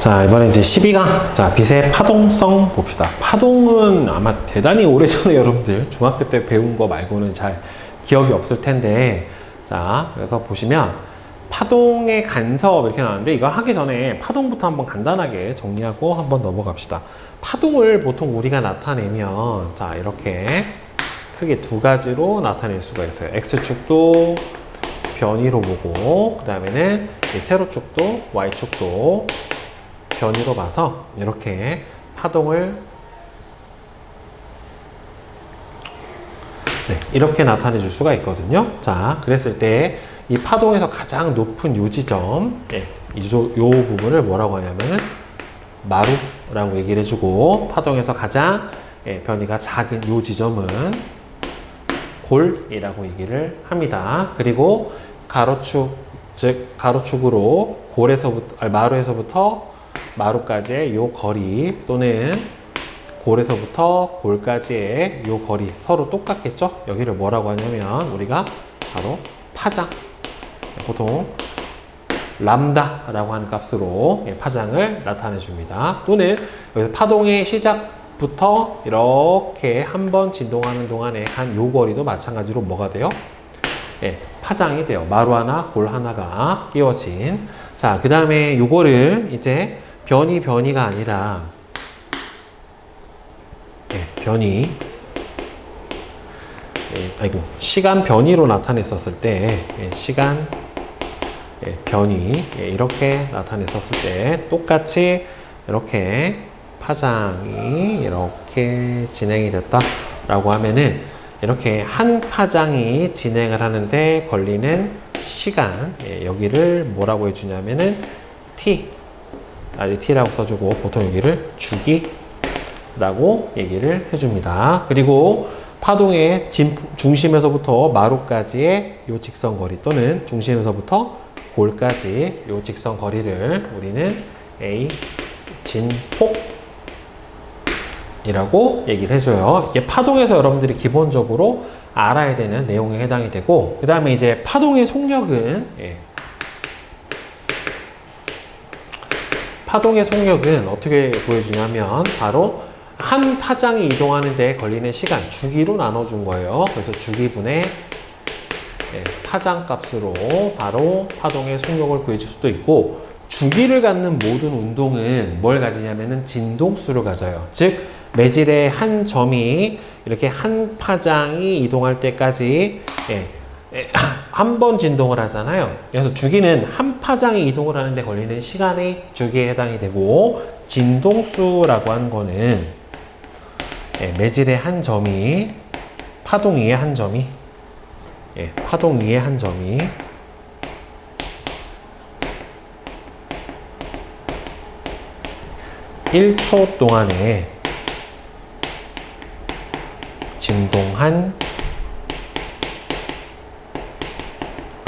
자, 이번에 이제 12강. 자, 빛의 파동성 봅시다. 파동은 아마 대단히 오래전에 여러분들 중학교 때 배운 거 말고는 잘 기억이 없을 텐데. 자, 그래서 보시면 파동의 간섭 이렇게 나왔는데 이거 하기 전에 파동부터 한번 간단하게 정리하고 한번 넘어갑시다. 파동을 보통 우리가 나타내면 자, 이렇게 크게 두 가지로 나타낼 수가 있어요. X축도 변이로 보고 그 다음에는 세로축도 Y축도 변이로 봐서 이렇게 파동을 네, 이렇게 나타내 줄 수가 있거든요. 자, 그랬을 때 이 파동에서 가장 높은 요 지점, 예, 이 조- 요 부분을 뭐라고 하냐면은 마루라고 얘기를 해주고 파동에서 가장 예, 변이가 작은 요 지점은 골이라고 얘기를 합니다. 그리고 가로축, 즉 가로축으로 골에서부터 마루에서부터 마루까지의 요 거리 또는 골에서부터 골까지의 요 거리 서로 똑같겠죠? 여기를 뭐라고 하냐면 우리가 바로 파장 보통 람다라고 하는 값으로 예, 파장을 나타내 줍니다. 또는 여기서 파동의 시작부터 이렇게 한 번 진동하는 동안에 간요 거리도 마찬가지로 뭐가 돼요? 예, 파장이 돼요. 마루 하나, 골 하나가 끼워진. 자, 그 다음에 요거를 이제 변이 변이가 아니라 예, 변이. 예, 아이고 시간 변이로 나타냈었을 때 예, 시간 예, 변이 예, 이렇게 나타냈었을 때 똑같이 이렇게 파장이 이렇게 진행이 됐다라고 하면은 이렇게 한 파장이 진행을 하는데 걸리는 시간 예, 여기를 뭐라고 해주냐면은 t 아니 t라고 써주고 보통 여기를 주기라고 얘기를 해줍니다. 그리고 파동의 진- 중심에서부터 마루까지의 요 직선 거리 또는 중심에서부터 골까지 요 직선 거리를 우리는 A 진폭이라고 얘기를 해줘요. 이게 파동에서 여러분들이 기본적으로 알아야 되는 내용에 해당이 되고 그 다음에 이제 파동의 속력은 예. 파동의 속력은 어떻게 보여주냐면 바로 한 파장이 이동하는 데 걸리는 시간 주기로 나눠준 거예요. 그래서 주기분의 예, 파장 값으로 바로 파동의 속력을 구해줄 수도 있고 주기를 갖는 모든 운동은 뭘 가지냐면은 진동수를 가져요. 즉 매질의 한 점이 이렇게 한 파장이 이동할 때까지 예, 한 번 진동을 하잖아요. 그래서 주기는 한 파장이 이동을 하는데 걸리는 시간의 주기에 해당이 되고 진동수라고 하는 거는 예, 매질의 한 점이 파동 위의 한 점이 예, 파동 위의 한 점이 일초 동안에 진동한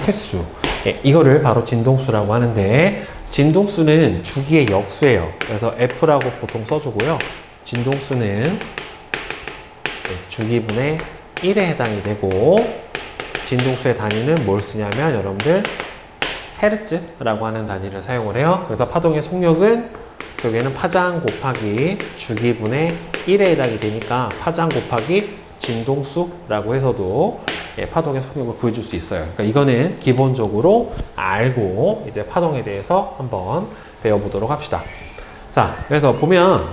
횟수. 예, 이거를 바로 진동수라고 하는데, 진동수는 주기의 역수예요. 그래서 F라고 보통 써주고요. 진동수는 예, 주기분의 1에 해당이 되고, 진동수의 단위는 뭘 쓰냐면, 여러분들, 헤르츠라고 하는 단위를 사용을 해요. 그래서 파동의 속력은 여기에는 파장 곱하기 주기분의 1에 해당이 되니까 파장 곱하기 진동수라고 해서도 예, 파동의 속력을 구해줄 수 있어요. 그러니까 이거는 기본적으로 알고 이제 파동에 대해서 한번 배워보도록 합시다. 자, 그래서 보면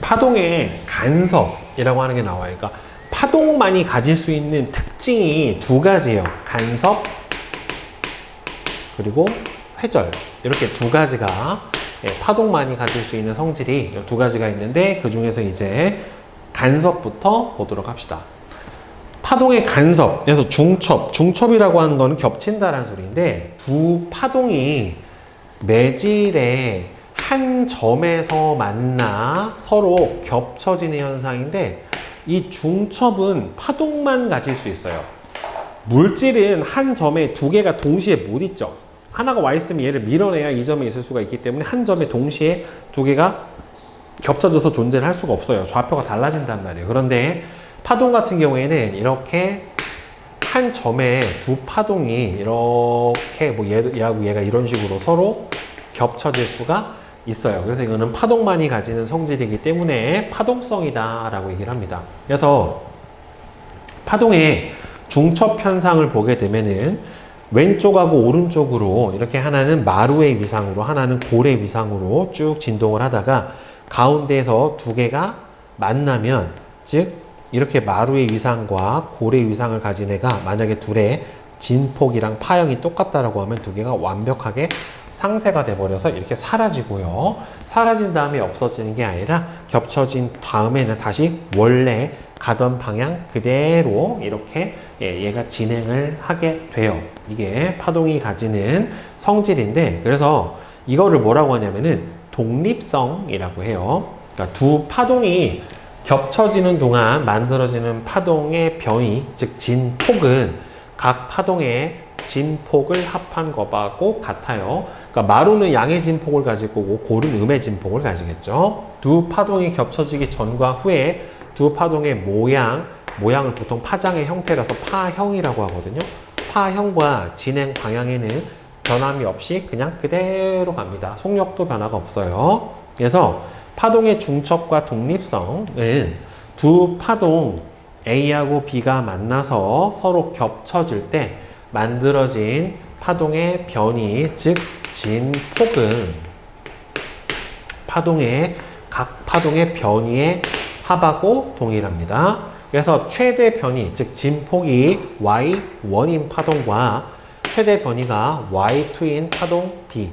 파동의 간섭이라고 하는 게 나와요. 그러니까 파동만이 가질 수 있는 특징이 두 가지예요. 간섭 그리고 회절 이렇게 두 가지가 예, 파동만이 가질 수 있는 성질이 이두 가지가 있는데 그 중에서 이제 간섭부터 보도록 합시다. 파동의 간섭, 그래서 중첩, 중첩이라고 하는 거는 겹친다라는 소리인데 두 파동이 매질의 한 점에서 만나 서로 겹쳐지는 현상인데 이 중첩은 파동만 가질 수 있어요. 물질은 한 점에 두 개가 동시에 못 있죠. 하나가 와 있으면 얘를 밀어내야 이 점에 있을 수가 있기 때문에 한 점에 동시에 두 개가 겹쳐져서 존재를 할 수가 없어요. 좌표가 달라진단 말이에요. 그런데 파동 같은 경우에는 이렇게 한 점에 두 파동이 이렇게 뭐 얘, 얘하고 얘가 이런 식으로 서로 겹쳐질 수가 있어요. 그래서 이거는 파동만이 가지는 성질이기 때문에 파동성이다라고 얘기를 합니다. 그래서 파동의 중첩 현상을 보게 되면은 왼쪽하고 오른쪽으로 이렇게 하나는 마루의 위상으로 하나는 골의 위상으로 쭉 진동을 하다가 가운데에서 두 개가 만나면 즉 이렇게 마루의 위상과 골의 위상을 가진 애가 만약에 둘의 진폭이랑 파형이 똑같다라고 하면 두 개가 완벽하게 상쇄가 돼버려서 이렇게 사라지고요. 사라진 다음에 없어지는 게 아니라 겹쳐진 다음에는 다시 원래 가던 방향 그대로 이렇게 예, 얘가 진행을 하게 돼요. 이게 파동이 가지는 성질인데 그래서 이거를 뭐라고 하냐면은 독립성이라고 해요. 그러니까 두 파동이 겹쳐지는 동안 만들어지는 파동의 변이, 즉 진폭은 각 파동의 진폭을 합한 것하고 같아요. 그러니까 마루는 양의 진폭을 가질 거고 골은 음의 진폭을 가지겠죠. 두 파동이 겹쳐지기 전과 후에 두 파동의 모양, 모양을 보통 파장의 형태라서 파형이라고 하거든요. 파형과 진행 방향에는 변함이 없이 그냥 그대로 갑니다. 속력도 변화가 없어요. 그래서 파동의 중첩과 독립성은 두 파동 A하고 B가 만나서 서로 겹쳐질 때 만들어진 파동의 변이, 즉 진폭은 파동의 각 파동의 변이의 합하고 동일합니다. 그래서 최대 변이, 즉 진폭이 y1인 파동과 최대 변이가 y2인 파동 B,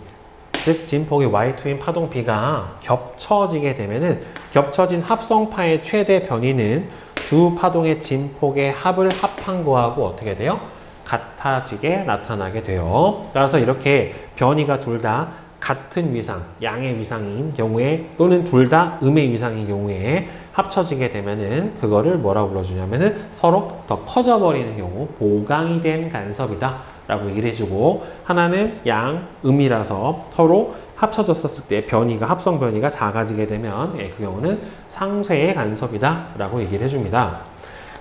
즉 진폭이 y2인 파동 B가 겹쳐지게 되면은 겹쳐진 합성파의 최대 변이는 두 파동의 진폭의 합을 합한 거하고 어떻게 돼요? 같아지게 나타나게 돼요. 따라서 이렇게 변이가 둘 다 같은 위상, 양의 위상인 경우에 또는 둘 다 음의 위상인 경우에 합쳐지게 되면은 그거를 뭐라고 불러주냐면은 서로 더 커져버리는 경우 보강이 된 간섭이다 라고 얘기를 해주고 하나는 양, 음이라서 서로 합쳐졌었을 때 변이가 합성 변이가 작아지게 되면 예, 그 경우는 상쇄의 간섭이다 라고 얘기를 해줍니다.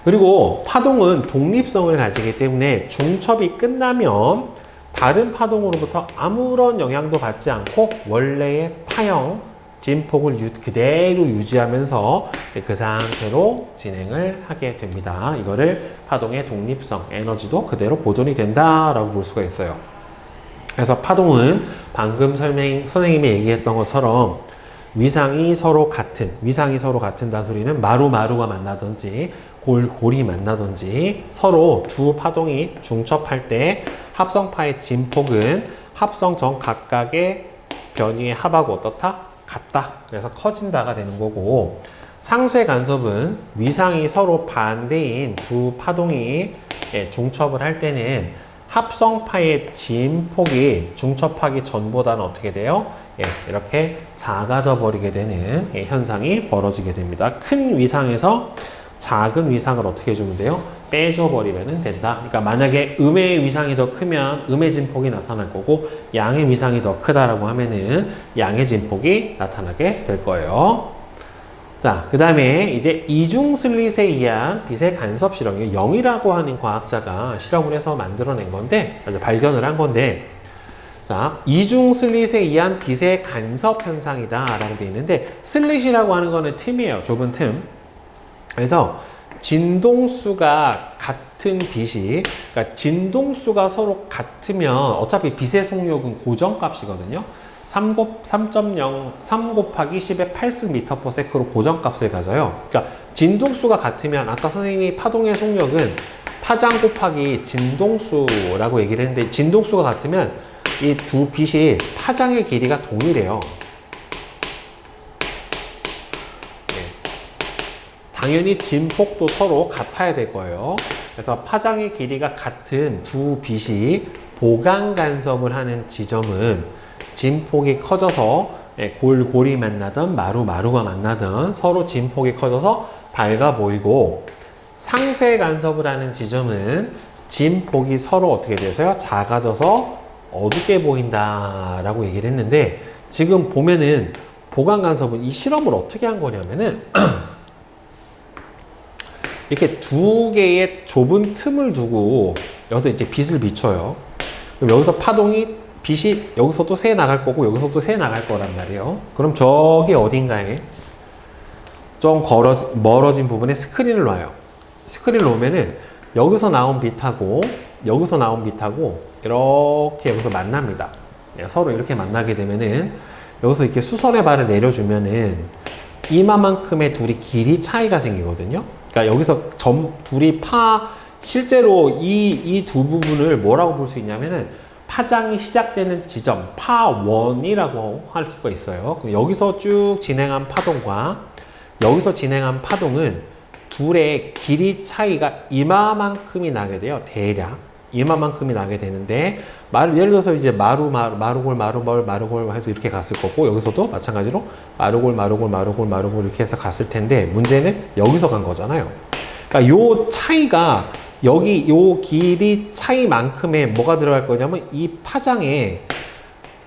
그리고 파동은 독립성을 가지기 때문에 중첩이 끝나면 다른 파동으로부터 아무런 영향도 받지 않고 원래의 파형, 진 폭을 유- 그대로 유지하면서 그 상태로 진행을 하게 됩니다. 이거를 파동의 독립성, 에너지도 그대로 보존이 된다라고 볼 수가 있어요. 그래서 파동은 방금 설명, 선생님이 얘기했던 것처럼 위상이 서로 같은, 위상이 서로 같은다는 소리는 마루 마루가 만나든지 골 골이 만나든지 서로 두 파동이 중첩할 때 합성파의 진폭은 합성 전 각각의 변이의 합하고 어떻다? 같다. 그래서 커진다가 되는 거고 상쇄 간섭은 위상이 서로 반대인 두 파동이 예, 중첩을 할 때는 합성파의 진폭이 중첩하기 전보다는 어떻게 돼요? 예, 이렇게 작아져 버리게 되는 예, 현상이 벌어지게 됩니다. 큰 위상에서 작은 위상을 어떻게 해주면 돼요? 빼줘 버리면 된다. 그러니까 만약에 음의 위상이 더 크면 음의 진폭이 나타날 거고 양의 위상이 더 크다라고 하면은 양의 진폭이 나타나게 될 거예요. 자, 그 다음에 이제 이중 슬릿에 의한 빛의 간섭 실험, 이 영이라고 하는 과학자가 실험을 해서 만들어낸 건데, 발견을 한 건데, 자, 이중 슬릿에 의한 빛의 간섭 현상이다라고 되어 있는데, 슬릿이라고 하는 거는 틈이에요. 좁은 틈. 그래서 진동수가 같은 빛이, 그러니까 진동수가 서로 같으면 어차피 빛의 속력은 고정값이거든요. 3 곱, 3.0, 3 곱하기 10의 8승/ms로 고정값을 가져요. 그러니까 진동수가 같으면 아까 선생님이 파동의 속력은 파장 곱하기 진동수라고 얘기를 했는데 진동수가 같으면 이 두 빛이 파장의 길이가 동일해요. 당연히 진폭도 서로 같아야 될 거예요. 그래서 파장의 길이가 같은 두 빛이 보강 간섭을 하는 지점은 진폭이 커져서 예, 골 골이 만나든 마루 마루가 만나든 서로 진폭이 커져서 밝아 보이고 상쇄 간섭을 하는 지점은 진폭이 서로 어떻게 돼서요? 작아져서 어둡게 보인다 라고 얘기를 했는데 지금 보면은 보강 간섭은 이 실험을 어떻게 한 거냐면은 이렇게 두 개의 좁은 틈을 두고 여기서 이제 빛을 비춰요. 그럼 여기서 파동이 빛이 여기서도 새 나갈 거고 여기서도 새 나갈 거란 말이에요. 그럼 저기 어딘가에 좀 걸어 멀어진 부분에 스크린을 놔요. 스크린을 놓으면은 여기서 나온 빛하고 여기서 나온 빛하고 이렇게 여기서 만납니다. 예, 서로 이렇게 만나게 되면은 여기서 이렇게 수선의 발을 내려주면은 이마만큼의 둘이 길이 차이가 생기거든요. 그러니까 여기서 점 둘이 파 실제로 이 이 두 부분을 뭐라고 볼 수 있냐면은 파장이 시작되는 지점 파원이라고 할 수가 있어요. 여기서 쭉 진행한 파동과 여기서 진행한 파동은 둘의 길이 차이가 이마만큼이 나게 돼요. 대략 이마만큼이 나게 되는데 말 예를 들어서 이제 마루 마루 마루골 마루벌 마루골 해서 이렇게 갔을 거고 여기서도 마찬가지로 마루골 마루골 마루골 마루골 이렇게 해서 갔을 텐데 문제는 여기서 간 거잖아요. 그러니까 요 차이가 여기 요 길이 차이만큼의 뭐가 들어갈 거냐면 이 파장에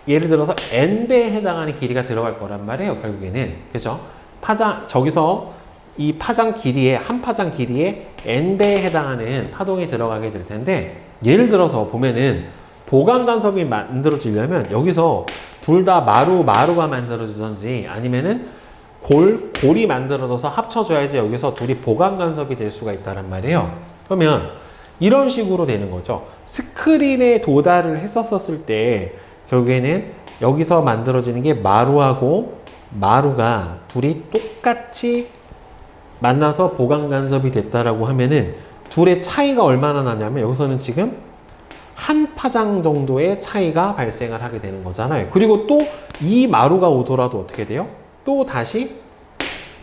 예를 들어서 n배에 해당하는 길이가 들어갈 거란 말이에요. 결국에는 그죠? 파장 저기서 이 파장 길이에 한 파장 길이에 n배에 해당하는 파동이 들어가게 될 텐데 예를 들어서 보면은 보강 간섭이 만들어지려면 여기서 둘 다 마루 마루가 만들어지든지 아니면은 골 골이 만들어져서 합쳐져야지 여기서 둘이 보강 간섭이 될 수가 있다란 말이에요. 그러면 이런 식으로 되는 거죠. 스크린에 도달을 했었을 때 결국에는 여기서 만들어지는 게 마루하고 마루가 둘이 똑같이 만나서 보강 간섭이 됐다라고 하면은 둘의 차이가 얼마나 나냐면 여기서는 지금 한 파장 정도의 차이가 발생을 하게 되는 거잖아요. 그리고 또 이 마루가 오더라도 어떻게 돼요? 또 다시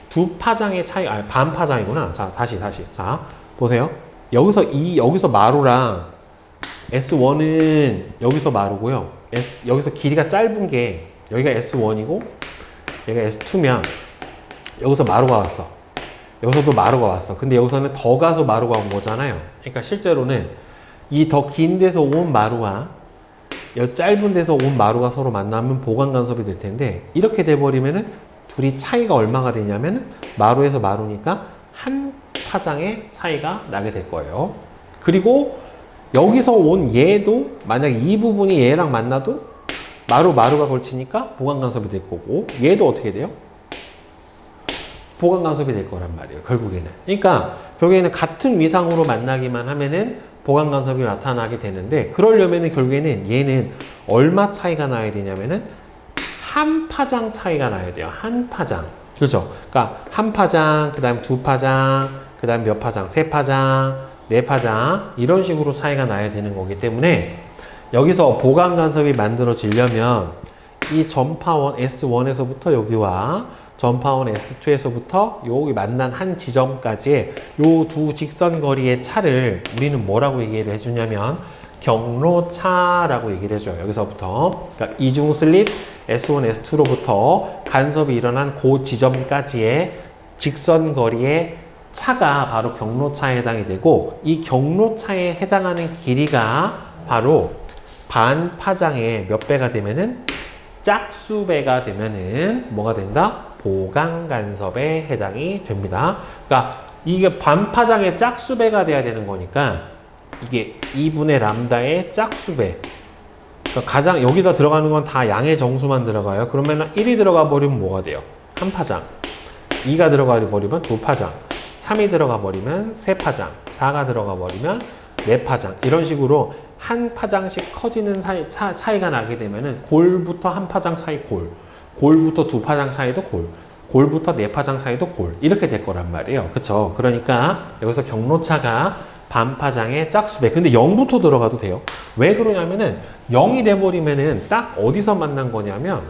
두 파장의 차이, 아, 반 파장이구나. 자, 다시, 다시. 자, 보세요. 여기서 이, 여기서 마루랑 S1은 여기서 마루고요. S, 여기서 길이가 짧은 게 여기가 S1이고 얘가 S2면 여기서 마루가 왔어. 여기서도 마루가 왔어. 근데 여기서는 더 가서 마루가 온 거잖아요. 그러니까 실제로는 이 더 긴 데서 온 마루와 이 짧은 데서 온 마루가 서로 만나면 보강 간섭이 될 텐데 이렇게 돼 버리면은 둘이 차이가 얼마가 되냐면 마루에서 마루니까 한 파장의 차이가 나게 될 거예요. 그리고 여기서 온 얘도 만약 이 부분이 얘랑 만나도 마루 마루가 걸치니까 보강 간섭이 될 거고 얘도 어떻게 돼요? 보강 간섭이 될 거란 말이에요. 결국에는. 그러니까 결국에는 같은 위상으로 만나기만 하면은 보강 간섭이 나타나게 되는데 그러려면은 결국에는 얘는 얼마 차이가 나야 되냐면은 한 파장 차이가 나야 돼요. 한 파장. 그렇죠? 그러니까 한 파장, 그다음 두 파장, 그다음 몇 파장, 세 파장, 네 파장 이런 식으로 차이가 나야 되는 거기 때문에 여기서 보강 간섭이 만들어지려면 이 전파원 S1에서부터 여기와 전파원 S2에서부터 여기 만난 한 지점까지의 요 두 직선 거리의 차를 우리는 뭐라고 얘기를 해주냐면 경로차라고 얘기를 해줘요. 여기서부터 그러니까 이중 슬릿 S1, S2로부터 간섭이 일어난 그 지점까지의 직선 거리의 차가 바로 경로차에 해당이 되고 이 경로차에 해당하는 길이가 바로 반 파장의 몇 배가 되면은 짝수배가 되면은 뭐가 된다? 보강 간섭에 해당이 됩니다. 그러니까 이게 반파장의 짝수배가 돼야 되는 거니까 이게 2분의 람다의 짝수배. 그러니까 가장 여기다 들어가는 건 다 양의 정수만 들어가요. 그러면 1이 들어가 버리면 뭐가 돼요? 한 파장. 2가 들어가 버리면 두 파장. 3이 들어가 버리면 세 파장. 4가 들어가 버리면 네 파장. 이런 식으로 한 파장씩 커지는 사이, 차, 차이가 나게 되면은 골부터 한 파장 사이 골. 골부터 두 파장 사이도 골. 골부터 네 파장 사이도 골. 이렇게 될 거란 말이에요. 그쵸? 그러니까 여기서 경로차가 반파장의 짝수배. 근데 0부터 들어가도 돼요. 왜 그러냐면은 0이 돼버리면은 딱 어디서 만난 거냐면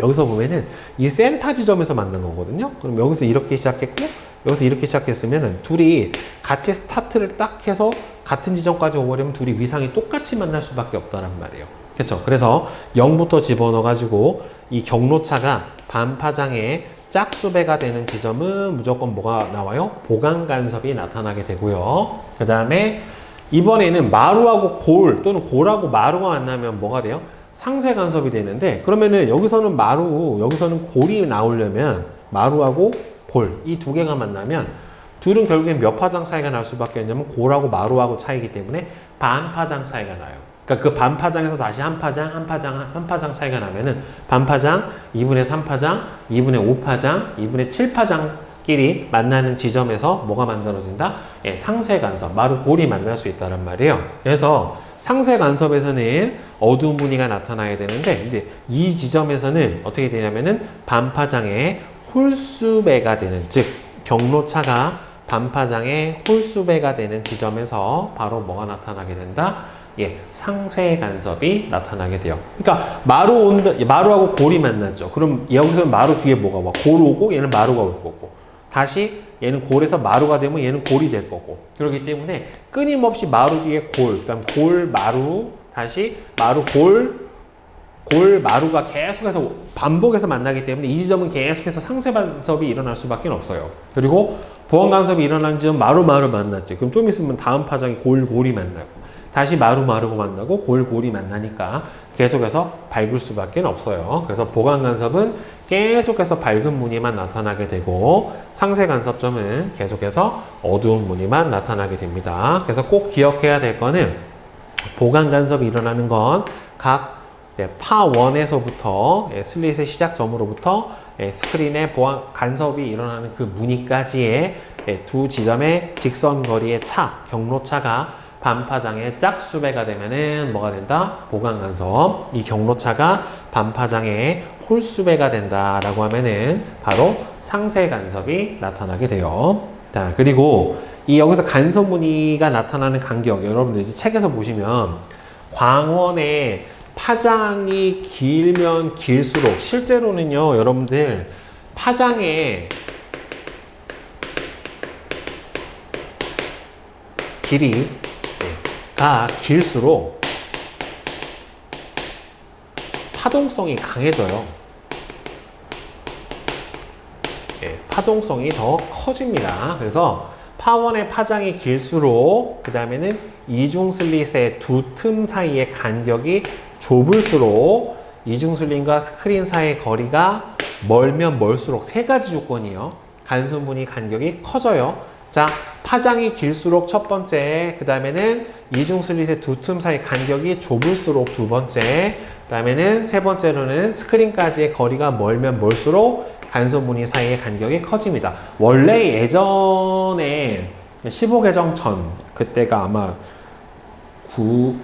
여기서 보면은 이 센터 지점에서 만난 거거든요. 그럼 여기서 이렇게 시작했고 여기서 이렇게 시작했으면은 둘이 같이 스타트를 딱 해서 같은 지점까지 오버리면 둘이 위상이 똑같이 만날 수밖에 없다란 말이에요. 그렇죠? 그래서 0부터 집어넣어 가지고 이 경로차가 반파장의 짝수배가 되는 지점은 무조건 뭐가 나와요? 보강 간섭이 나타나게 되고요. 그 다음에 이번에는 마루하고 골 또는 골하고 마루가 만나면 뭐가 돼요? 상쇄 간섭이 되는데 그러면은 여기서는 마루, 여기서는 골이 나오려면 마루하고 골 이 두 개가 만나면 둘은 결국엔 몇 파장 차이가 날 수밖에 없냐면 골하고 마루하고 차이기 때문에 반 파장 차이가 나요. 그러니까 그 반파장에서 다시 한 파장, 한 파장, 한 파장 차이가 나면은 반파장, 2분의 3파장, 2분의 5파장, 2분의 7파장끼리 만나는 지점에서 뭐가 만들어진다? 예, 상쇄 간섭, 마루 골이 만날 수 있다는 말이에요. 그래서 상쇄 간섭에서는 어두운 무늬가 나타나야 되는데 이제 이 지점에서는 어떻게 되냐면은 반파장에 홀수배가 되는 즉 경로차가 반파장에 홀수배가 되는 지점에서 바로 뭐가 나타나게 된다? 예, 상쇄 간섭이 나타나게 돼요. 그러니까 마루 온다, 마루하고 골이 만났죠. 그럼 여기서 마루 뒤에 뭐가 와? 골 오고 얘는 마루가 올 거고. 다시 얘는 골에서 마루가 되면 얘는 골이 될 거고. 그렇기 때문에 끊임없이 마루 뒤에 골, 그다음 골 마루, 다시 마루 골, 골 마루가 계속해서 반복해서 만나기 때문에 이 지점은 계속해서 상쇄 간섭이 일어날 수밖에 없어요. 그리고 보완 간섭이 일어난 지점 마루 마루 만났지. 그럼 좀 있으면 다음 파장이 골 골이 만나고 다시 마루 마루가 만나고 골 골이 만나니까 계속해서 밝을 수밖에 없어요. 그래서 보강 간섭은 계속해서 밝은 무늬만 나타나게 되고 상쇄 간섭점은 계속해서 어두운 무늬만 나타나게 됩니다. 그래서 꼭 기억해야 될 거는 보강 간섭이 일어나는 건각 예, 파1에서부터 예, 슬릿의 시작점으로부터 예, 스크린의 보안 간섭이 일어나는 그 무늬까지의 예, 두 지점의 직선 거리의 차, 경로차가 반파장의 짝수배가 되면은 뭐가 된다? 보강 간섭. 이 경로차가 반파장의 홀수배가 된다라고 하면은 바로 상쇄 간섭이 나타나게 돼요. 자, 그리고 이 여기서 간섭 무늬가 나타나는 간격, 여러분들 이제 책에서 보시면 광원의 파장이 길면 길수록 실제로는요, 여러분들 파장의 길이 가 길수록 파동성이 강해져요. 예, 파동성이 더 커집니다. 그래서 파원의 파장이 길수록 그 다음에는 이중 슬릿의 두 틈 사이의 간격이 좁을수록 이중 슬릿과 스크린 사이의 거리가 멀면 멀수록 세 가지 조건이요. 간선분이 간격이 커져요. 자, 파장이 길수록 첫 번째, 그 다음에는 이중 슬릿의 두 틈 사이 간격이 좁을수록 두 번째, 그 다음에는 세 번째로는 스크린까지의 거리가 멀면 멀수록 간섭 무늬 사이의 간격이 커집니다. 원래 예전에 15개정 전 그때가 아마 9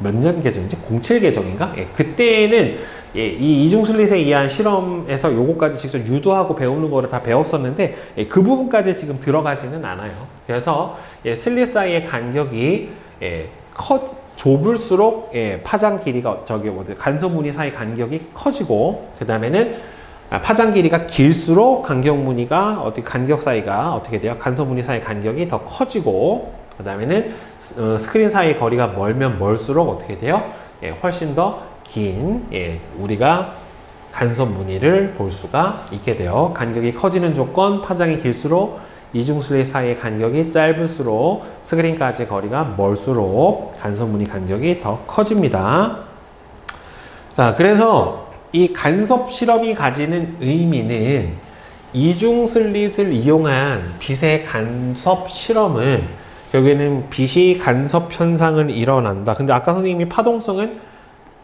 몇 년 계정이지? 07 계정인가? 예, 그때는 예, 이 이중 슬릿에 의한 실험에서 요거까지 직접 유도하고 배우는 거를 다 배웠었는데 예, 그 부분까지 지금 들어가지는 않아요. 그래서 예, 슬릿 사이의 간격이 예, 커 좁을수록 예, 파장 길이가 저기 뭐지 간섭 무늬 사이 간격이 커지고 그 다음에는 아, 파장 길이가 길수록 간격 무늬가 어떻게 간격 사이가 어떻게 돼요? 간섭 무늬 사이 간격이 더 커지고 그 다음에는 어, 스크린 사이 거리가 멀면 멀수록 어떻게 돼요? 예, 훨씬 더 긴 예, 우리가 간섭 무늬를 볼 수가 있게 돼요. 간격이 커지는 조건 파장이 길수록 이중 슬릿 사이의 간격이 짧을수록 스크린까지 거리가 멀수록 간섭 무늬 간격이 더 커집니다. 자, 그래서 이 간섭 실험이 가지는 의미는 이중 슬릿을 이용한 빛의 간섭 실험은 결국에는 빛이 간섭 현상을 일어난다. 근데 아까 선생님이 파동성은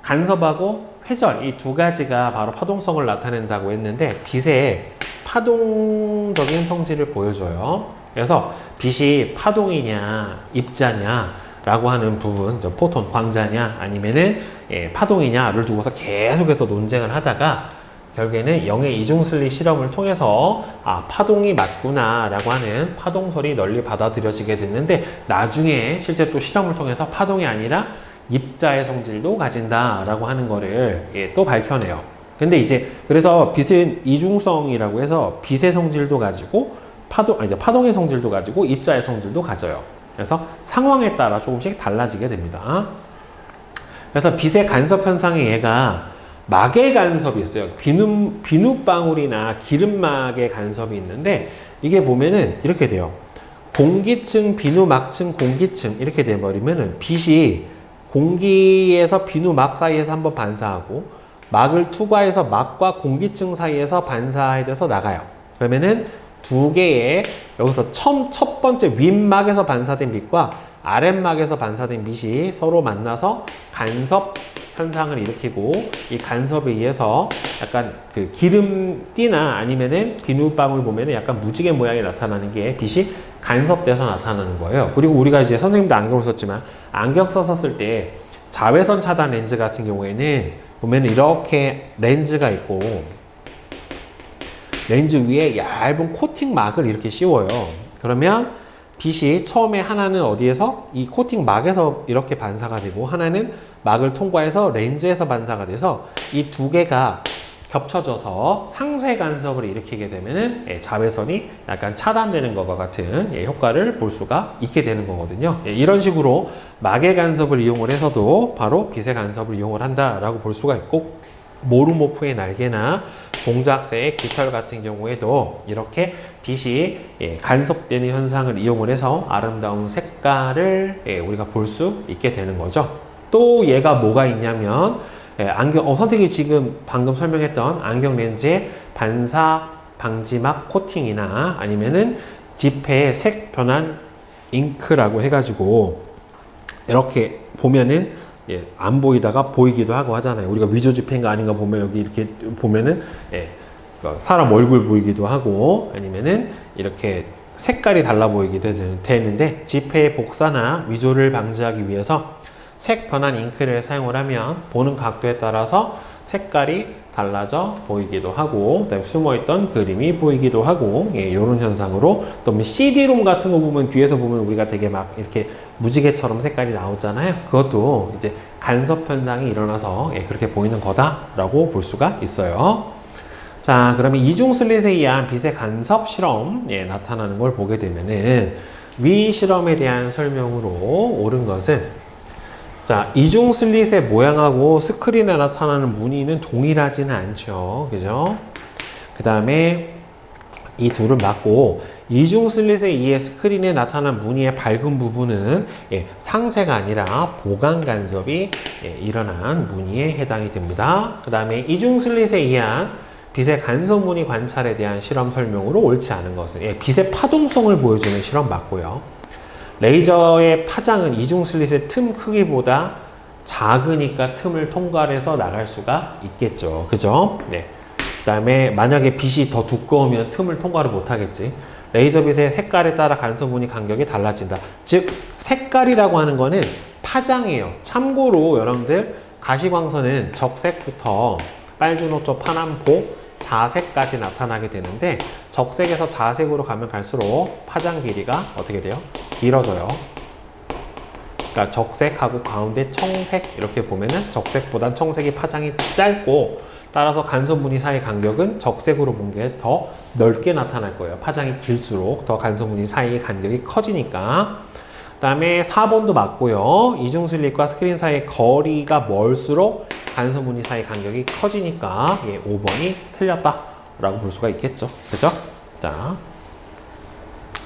간섭하고 회절 이두 가지가 바로 파동성을 나타낸다고 했는데 빛의 파동적인 성질을 보여줘요. 그래서 빛이 파동이냐 입자냐 라고 하는 부분, 저 포톤 광자냐 아니면은 예, 파동이냐를 두고서 계속해서 논쟁을 하다가 결국에는 영의 이중 슬릿 실험을 통해서 아 파동이 맞구나 라고 하는 파동설이 널리 받아들여지게 됐는데 나중에 실제 또 실험을 통해서 파동이 아니라 입자의 성질도 가진다라고 하는 거를 예, 또 밝혀내요. 근데 이제 그래서 빛은 이중성이라고 해서 빛의 성질도 가지고 파동 아니 파동의 성질도 가지고 입자의 성질도 가져요. 그래서 상황에 따라 조금씩 달라지게 됩니다. 그래서 빛의 간섭 현상에 얘가 막의 간섭이 있어요. 비누, 비누방울이나 기름막의 간섭이 있는데 이게 보면은 이렇게 돼요. 공기층, 비누막층, 공기층 이렇게 돼버리면은 빛이 공기에서 비누 막 사이에서 한번 반사하고 막을 투과해서 막과 공기층 사이에서 반사해서 나가요. 그러면은 두 개의 여기서 처음 첫 번째 윗막에서 반사된 빛과 아랫막에서 반사된 빛이 서로 만나서 간섭 현상을 일으키고 이 간섭에 의해서 약간 그 기름띠나 아니면은 비눗방울 보면은 약간 무지개 모양이 나타나는 게 빛이 간섭돼서 나타나는 거예요. 그리고 우리가 이제 선생님도 안경을 썼지만 안경 썼을 때 자외선 차단 렌즈 같은 경우에는 보면 이렇게 렌즈가 있고 렌즈 위에 얇은 코팅 막을 이렇게 씌워요. 그러면 빛이 처음에 하나는 어디에서 이 코팅 막에서 이렇게 반사가 되고 하나는 막을 통과해서 렌즈에서 반사가 돼서 이 두 개가 겹쳐져서 상쇄 간섭을 일으키게 되면은 예, 자외선이 약간 차단되는 것과 같은 예, 효과를 볼 수가 있게 되는 거거든요. 예, 이런 식으로 막의 간섭을 이용을 해서도 바로 빛의 간섭을 이용을 한다라고 볼 수가 있고 모루모프의 날개나 공작새의 깃털 같은 경우에도 이렇게 빛이 예, 간섭되는 현상을 이용을 해서 아름다운 색깔을 예, 우리가 볼 수 있게 되는 거죠. 또 얘가 뭐가 있냐면 예, 안경 어, 선택이 지금 방금 설명했던 안경 렌즈의 반사 방지막 코팅이나 아니면은 지폐의 색 변환 잉크라고 해가지고 이렇게 보면은 예, 안 보이다가 보이기도 하고 하잖아요. 우리가 위조 지폐인가 아닌가 보면 여기 이렇게 보면은 예, 그 사람 얼굴 보이기도 하고 아니면은 이렇게 색깔이 달라 보이기도 되- 되는데 지폐의 복사나 위조를 방지하기 위해서 색 변환 잉크를 사용을 하면 보는 각도에 따라서 색깔이 달라져 보이기도 하고 그다음에 숨어있던 그림이 보이기도 하고 예, 이런 현상으로 또 CD롬 같은 거 보면 뒤에서 보면 우리가 되게 막 이렇게 무지개처럼 색깔이 나오잖아요 그것도 이제 간섭 현상이 일어나서 예, 그렇게 보이는 거다라고 볼 수가 있어요 자 그러면 이중 슬릿에 의한 빛의 간섭 실험 예, 나타나는 걸 보게 되면은 위 실험에 대한 설명으로 옳은 것은 자, 이중 슬릿의 모양하고 스크린에 나타나는 무늬는 동일하지는 않죠. 그죠? 그 다음에 이 둘은 맞고, 이중 슬릿에 의해 스크린에 나타난 무늬의 밝은 부분은 예, 상쇄가 아니라 보강 간섭이 예, 일어난 무늬에 해당이 됩니다. 그 다음에 이중 슬릿에 의한 빛의 간섭 무늬 관찰에 대한 실험 설명으로 옳지 않은 것은 예, 빛의 파동성을 보여주는 실험 맞고요. 레이저의 파장은 이중 슬릿의 틈 크기보다 작으니까 틈을 통과해서 나갈 수가 있겠죠. 그죠? 네. 그 다음에 만약에 빛이 더 두꺼우면 틈을 통과를 못 하겠지. 레이저 빛의 색깔에 따라 간섭무늬 간격이 달라진다. 즉, 색깔이라고 하는 거는 파장이에요. 참고로 여러분들 가시광선은 적색부터 빨주노초, 파남포, 자색까지 나타나게 되는데 적색에서 자색으로 가면 갈수록 파장 길이가 어떻게 돼요? 길어져요. 그러니까 적색하고 가운데 청색 이렇게 보면은 적색보단 청색이 파장이 짧고 따라서 간섭무늬 사이 간격은 적색으로 본 게 더 넓게 나타날 거예요. 파장이 길수록 더 간섭무늬 사이 간격이 커지니까. 그 다음에 4번도 맞고요. 이중 슬릿과 스크린 사이의 거리가 멀수록 간섭무늬 사이 간격이 커지니까 예, 5번이 틀렸다라고 볼 수가 있겠죠. 그죠? 자,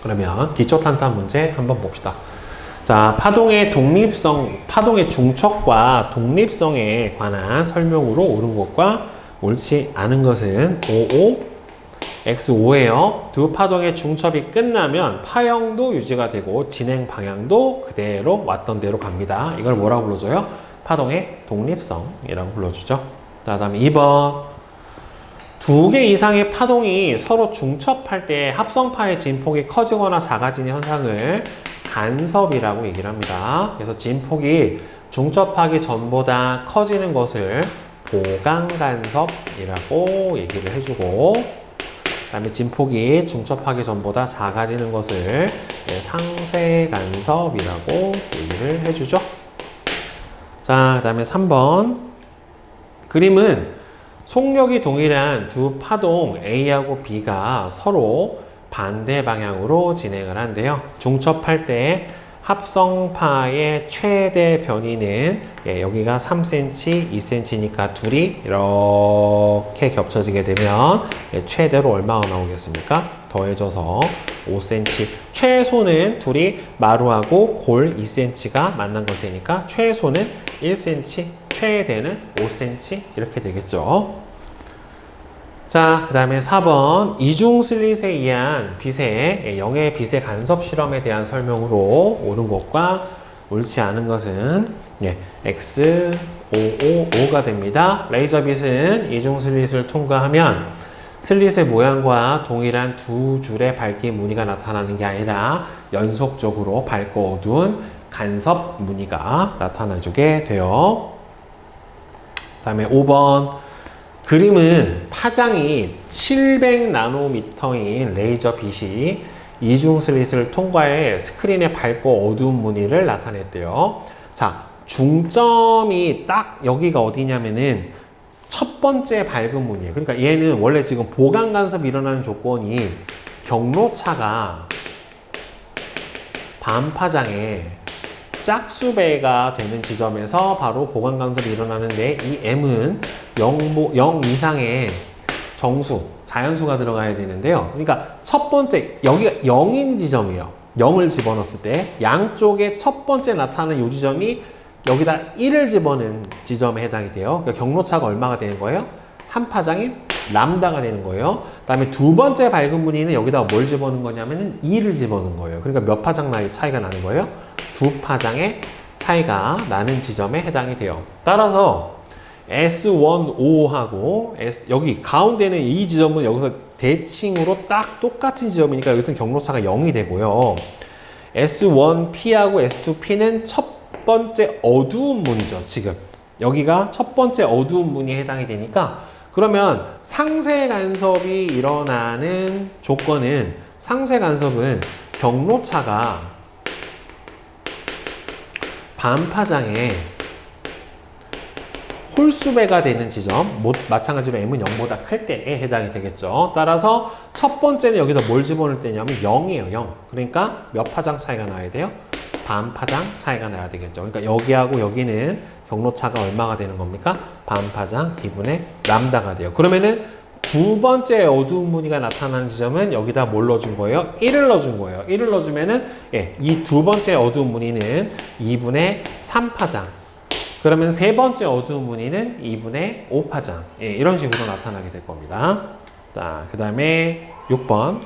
그러면 기초 탄탄 문제 한번 봅시다. 자, 파동의 독립성, 파동의 중첩과 독립성에 관한 설명으로 옳은 것과 옳지 않은 것은 55, X5예요. 두 파동의 중첩이 끝나면 파형도 유지가 되고 진행 방향도 그대로 왔던 대로 갑니다. 이걸 뭐라고 불러줘요? 파동의 독립성이라고 불러주죠. 자, 다음에 2번. 두 개 이상의 파동이 서로 중첩할 때 합성파의 진폭이 커지거나 작아지는 현상을 간섭이라고 얘기를 합니다. 그래서 진폭이 중첩하기 전보다 커지는 것을 보강간섭이라고 얘기를 해주고 그 다음에 진폭이 중첩하기 전보다 작아지는 것을 네, 상쇄간섭이라고 얘기를 해주죠. 자, 그 다음에 3번. 그림은 속력이 동일한 두 파동 A하고 B가 서로 반대 방향으로 진행을 한대요. 중첩할 때 합성파의 최대 변이는 예, 여기가 3cm, 2cm니까 둘이 이렇게 겹쳐지게 되면 예, 최대로 얼마가 나오겠습니까? 더해져서 5cm. 최소는 둘이 마루하고 골 2cm가 만난 걸 테니까 최소는 1cm, 최대는 5cm 이렇게 되겠죠. 자, 그 다음에 4번 이중 슬릿에 의한 빛의 영의 빛의 간섭 실험에 대한 설명으로 옳은 것과 옳지 않은 것은 예, X, 5, 5, 5가 됩니다. 레이저 빛은 이중 슬릿을 통과하면 슬릿의 모양과 동일한 두 줄의 밝기 무늬가 나타나는 게 아니라 연속적으로 밝고 어두운 간섭 무늬가 나타나주게 돼요. 다음에 5번 그림은 파장이 700나노미터인 레이저 빛이 이중 슬릿을 통과해 스크린의 밝고 어두운 무늬를 나타냈대요. 자, 중점이 딱 여기가 어디냐면은 첫 번째 밝은 무늬예요. 그러니까 얘는 원래 지금 보강 간섭이 일어나는 조건이 경로차가 반파장에 짝수배가 되는 지점에서 바로 보강 간섭이 일어나는데 이 m은 0, 0 이상의 정수, 자연수가 들어가야 되는데요. 그러니까 첫 번째, 여기가 0인 지점이에요. 0을 집어넣었을 때 양쪽에 첫 번째 나타나는 이 지점이 여기다 1을 집어넣은 지점에 해당이 돼요. 그러니까 경로차가 얼마가 되는 거예요? 한 파장이 람다가 되는 거예요. 그 다음에 두 번째 밝은 무늬는 여기다가 뭘 집어넣은 거냐면은 2를 집어넣은 거예요. 그러니까 몇 파장 나이 차이가 나는 거예요? 두 파장의 차이가 나는 지점에 해당이 돼요. 따라서 S15하고 S, 여기 가운데는 이 지점은 여기서 대칭으로 딱 똑같은 지점이니까 여기서는 경로차가 0이 되고요. S1P하고 S2P는 첫 번째 어두운 무늬죠, 지금. 여기가 첫 번째 어두운 무늬에 해당이 되니까 그러면 상쇄 간섭이 일어나는 조건은 상쇄 간섭은 경로차가 반파장에 홀수배가 되는 지점, 모- 마찬가지로 m은 0보다 클 때에 해당이 되겠죠. 따라서 첫 번째는 여기다 뭘 집어넣을 때냐면 0이에요, 0. 그러니까 몇 파장 차이가 나야 돼요? 반 파장 차이가 나야 되겠죠. 그러니까 여기하고 여기는 경로차가 얼마가 되는 겁니까? 반 파장 2분의 람다가 돼요. 그러면은 두 번째 어두운 무늬가 나타나는 지점은 여기다 뭘 넣어준 거예요? 1을 넣어준 거예요. 1을 넣어주면은 예, 이 두 번째 어두운 무늬는 2분의 3파장. 그러면 세 번째 어두운 무늬는 2분의 5파장. 예, 이런 식으로 나타나게 될 겁니다. 자, 그 다음에 6번.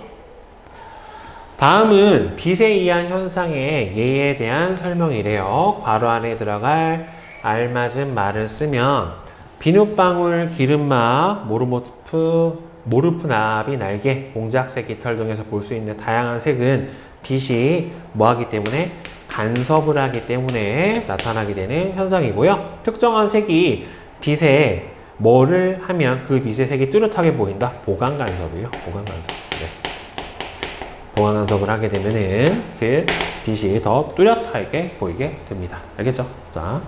다음은 빛에 의한 현상의 예에 대한 설명이래요. 괄호 안에 들어갈 알맞은 말을 쓰면 비눗방울, 기름막, 모르모프, 모르프나비 날개, 공작색 깃털 등에서 볼 수 있는 다양한 색은 빛이 뭐하기 때문에 간섭을 하기 때문에 나타나게 되는 현상이고요. 특정한 색이 빛에 뭐를 하면 그 빛의 색이 뚜렷하게 보인다? 보강 간섭이요. 보강 간섭. 네. 보강 간섭을 하게 되면은 그 빛이 더 뚜렷하게 보이게 됩니다. 알겠죠? 자,